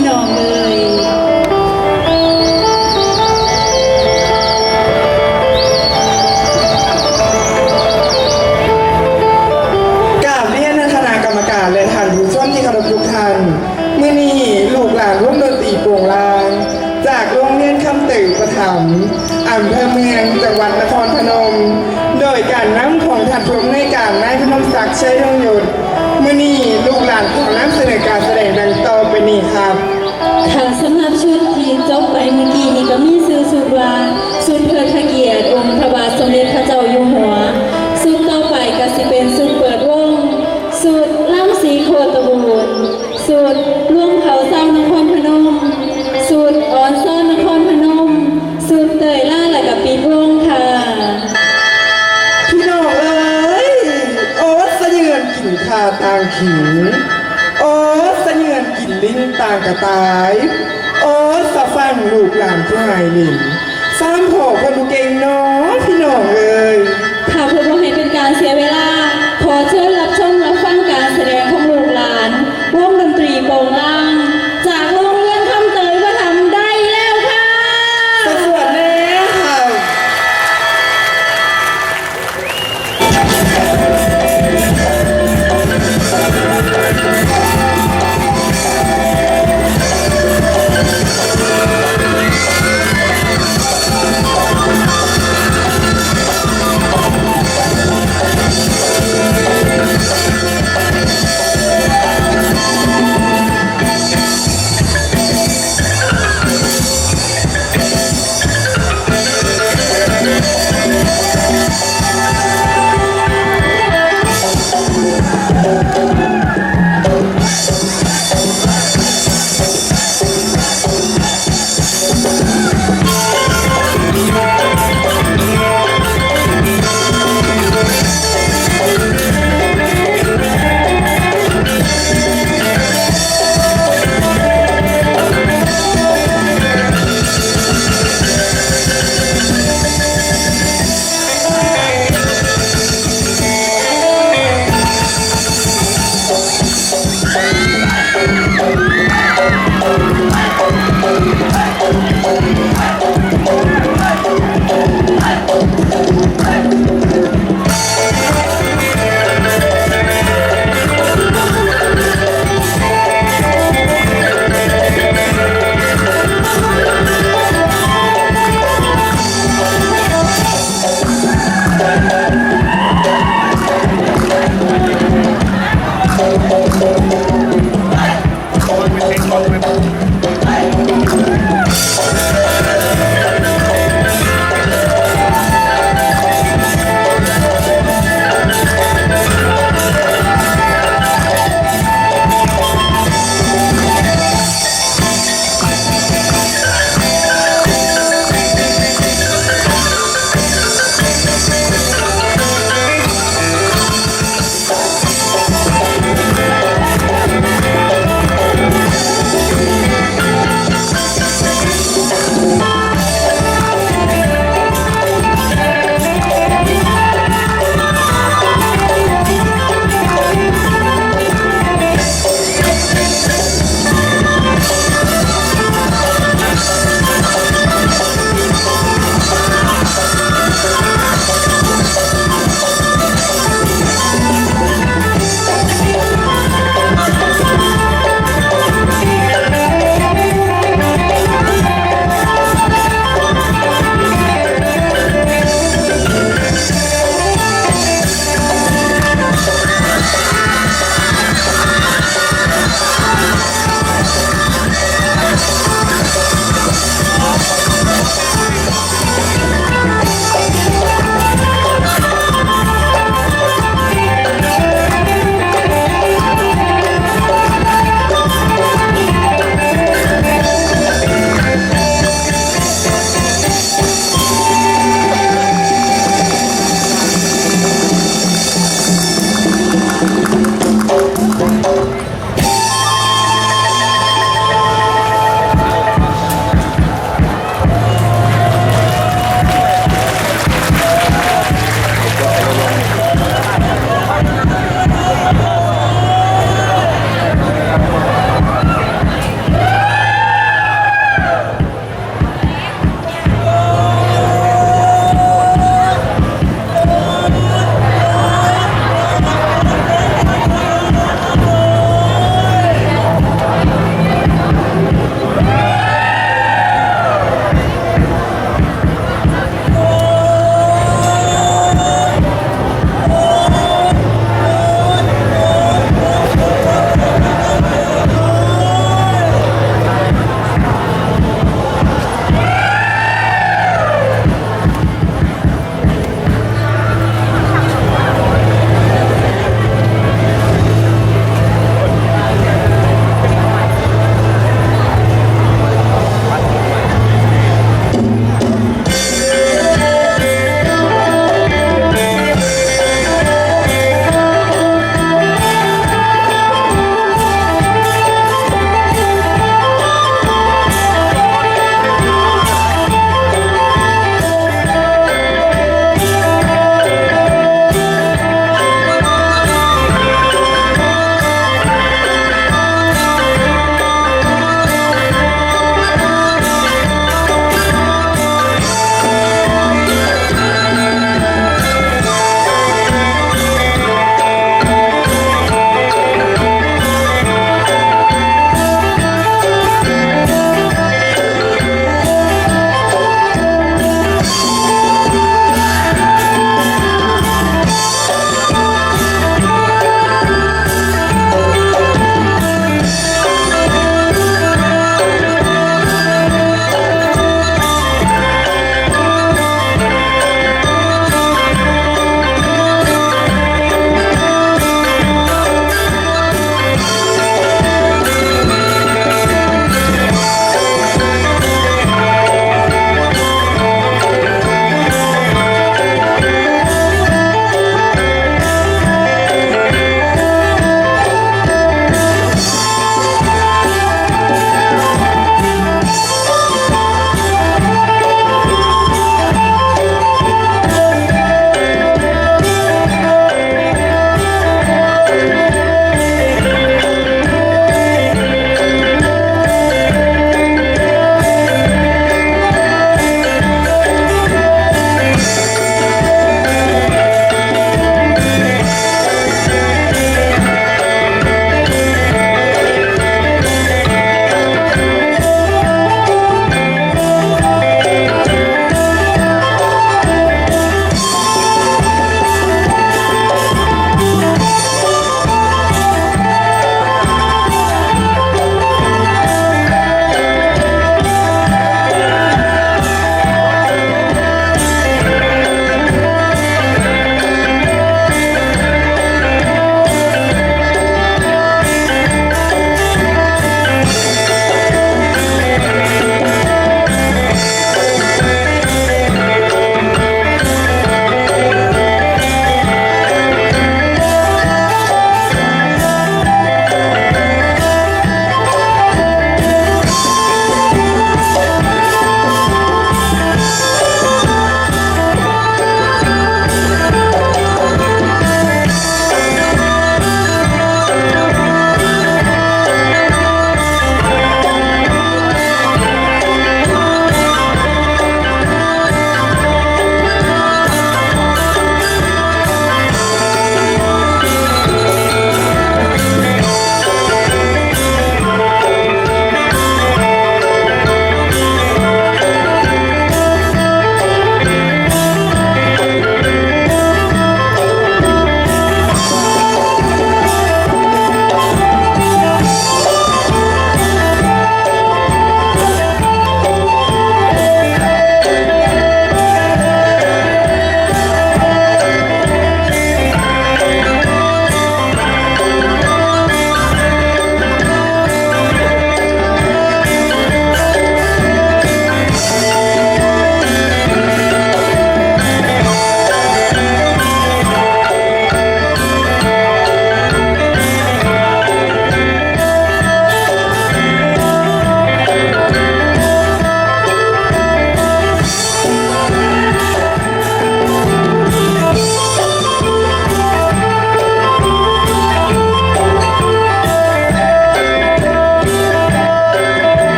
พี่อเลยกราบเรียนคณะกรรมการและท่านผู้ชมที่เคารพทุกท่านเมื่อนี้ลูกหลานร่วมดนตรีโปร่งลาง จากโรงเรียนคำตื่นประถมอำเภอเมืองจังหวัดนครพนม โดยการนำของท่านผู้อำนการนายพนมศักดิ์ชัยยงยุทธเมื่อนี้ลูกหลานของนำเสนอการแสดงดังต่อ ไปนี้ครับค่ะสำหรับชุดที่จบไปเมื่อกี้นี่ก็มีซื้อสุดว่าสุดเพื่อพระเกียรติองค์พระบาทสมเด็จพระเจ้าอยู่หัวสุดต่อไปก็สิเป็นสุดเปิดวงสุดล่ำสีโคตบูรณ์สุดล่วงเขาเศร้านครพนมสุดอ่อนซ่อนนครพนมสุดเตยล่าและกับปีดวงค่ะพี่น้องเอ้ยโอ๊ตสะเยือนกินข้าต่างขิง ลิ้นต่างกระตาย โอ๊ตสะฟังลูกหลานผู้หายหลินสามพ่อคนเก่งเนาะพี่น้องเอ้ย